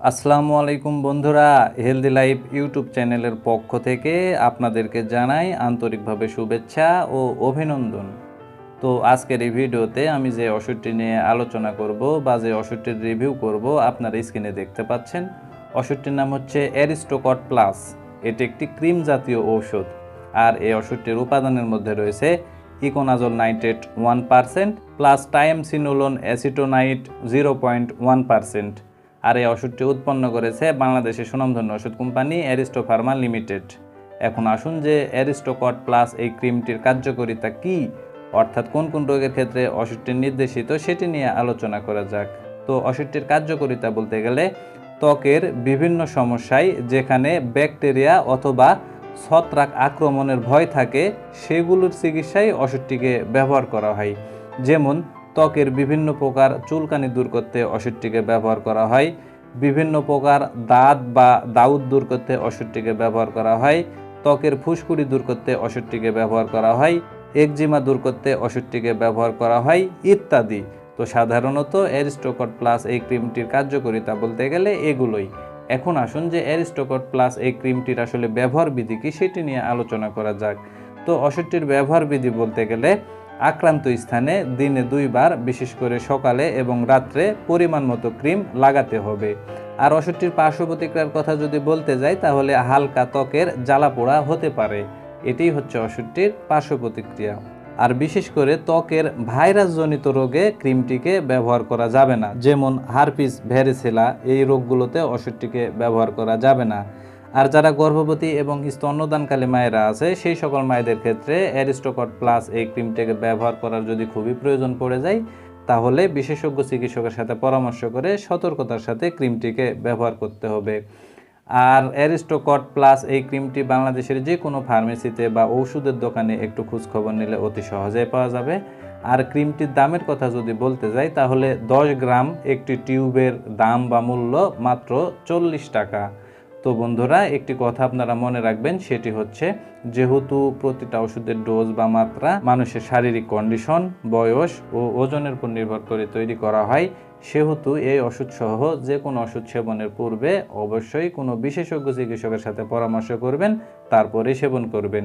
আসসালামু আলাইকুম বন্ধুরা হেলদি লাইফ ইউটিউব চ্যানেলের পক্ষ থেকে আপনাদেরকে জানাই আন্তরিকভাবে শুভেচ্ছা ও অভিনন্দন। তো আজকের এই ভিডিওতে আমি যে ওষুধটি নিয়ে আলোচনা করব বা যে ওষুধটির রিভিউ করব, আপনারা স্ক্রিনে দেখতে পাচ্ছেন। ওষুধটির নাম হচ্ছে অ্যারিস্টোকট প্লাস এটি একটি ক্রিম জাতীয় ঔষধ। আর এই ওষুধটির উপাদানের মধ্যে রয়েছে econazole nitrate one percent plus triamcinolone acetonide zero point one percent আর এই ওষুধটি উৎপন্ন করেছে বাংলাদেশের সুনামধন্য ওষুধ কোম্পানি অ্যারিস্টো ফার্মা লিমিটেড। এখন আসুন যে অ্যারিস্টোকট প্লাস এই ক্রিমটির কার্যকারিতা কি, অর্থাৎ কোন কোন রোগের ক্ষেত্রে ওষুধটি নির্দেশিত সেটি নিয়ে আলোচনা করা যাক। তো ওষুধটির কার্যকারিতা বলতে গেলে ত্বকের বিভিন্ন সমস্যায় যেখানে ব্যাকটেরিয়া অথবা ছত্রাক আক্রমণের ভয় থাকে, সেগুলোর চিকিৎসায় ওষুধটিকে ব্যবহার করা হয়। যেমন ত্বকের বিভিন্ন প্রকার চুলকানি দূর করতে ওষুধটিকে ব্যবহার করা হয়। বিভিন্ন প্রকার দাঁত বা দাউদ দূর করতে ওষুধটিকে ব্যবহার করা হয়। ত্বকের ফুসকুড়ি দূর করতে ওষুধটিকে ব্যবহার করা হয়। একজিমা দূর করতে ওষুধটিকে ব্যবহার করা হয়, ইত্যাদি। তো সাধারণত অ্যারিস্টোকট প্লাস এই ক্রিমটির কার্যকারিতা বলতে গেলে এগুলোই। এখন আসুন যে অ্যারিস্টোকট প্লাস এই ক্রিমটির আসলে ব্যবহার বিধি কি সেটি নিয়ে আলোচনা করা যাক। তো ওষুধটির ব্যবহার বিধি বলতে গেলে আক্রান্ত স্থানে দিনে দুইবার, বিশেষ করে সকালে এবং রাত্রে পরিমাণ মতো ক্রিম লাগাতে হবে। আর ওষুধটির পার্শ্ব প্রতিক্রিয়ার কথা যদি বলতে যাই, তাহলে হালকা ত্বকের জ্বালা পোড়া হতে পারে। এটাই হচ্ছে ওষুধটির পার্শ্ব প্রতিক্রিয়া আর বিশেষ করে ত্বকের ভাইরাসজনিত রোগে ক্রিমটিকে ব্যবহার করা যাবে না। যেমন হারপিস ভ্যারিসেলা এই রোগগুলোতে ওষুধটিকে ব্যবহার করা যাবে না। আর যারা গর্ভবতী এবং স্তন্যদানকালী মায়েরা আছে, সেই সকল মায়েদের ক্ষেত্রে অ্যারিস্টোকট প্লাস এই ক্রিমটাকে ব্যবহার করার যদি খুবই প্রয়োজন পড়ে যায়, তাহলে বিশেষজ্ঞ চিকিৎসকের সাথে পরামর্শ করে সতর্কতার সাথে ক্রিমটিকে ব্যবহার করতে হবে। আর অ্যারিস্টোকট প্লাস এই ক্রিমটি বাংলাদেশের যে কোনো ফার্মেসিতে বা ঔষধের দোকানে একটু খোঁজখবর নিলে অতি সহজেই পাওয়া যাবে। আর ক্রিমটির দামের কথা যদি বলতে যাই, তাহলে দশ গ্রাম একটি টিউবের দাম বা মূল্য মাত্র চল্লিশ টাকা। তো বন্ধুরা, একটি কথা আপনারা মনে রাখবেন, সেটি হচ্ছে যেহেতু প্রতিটা ওষুধের ডোজ বা মাত্রা মানুষের শারীরিক কন্ডিশন, বয়স ও ওজনের উপর নির্ভর করে তৈরি করা হয়, সেহেতু এই ওষুধ সহ যে কোনো ওষুধ সেবনের পূর্বে অবশ্যই কোনো বিশেষজ্ঞ চিকিৎসকের সাথে পরামর্শ করবেন, তারপরে সেবন করবেন।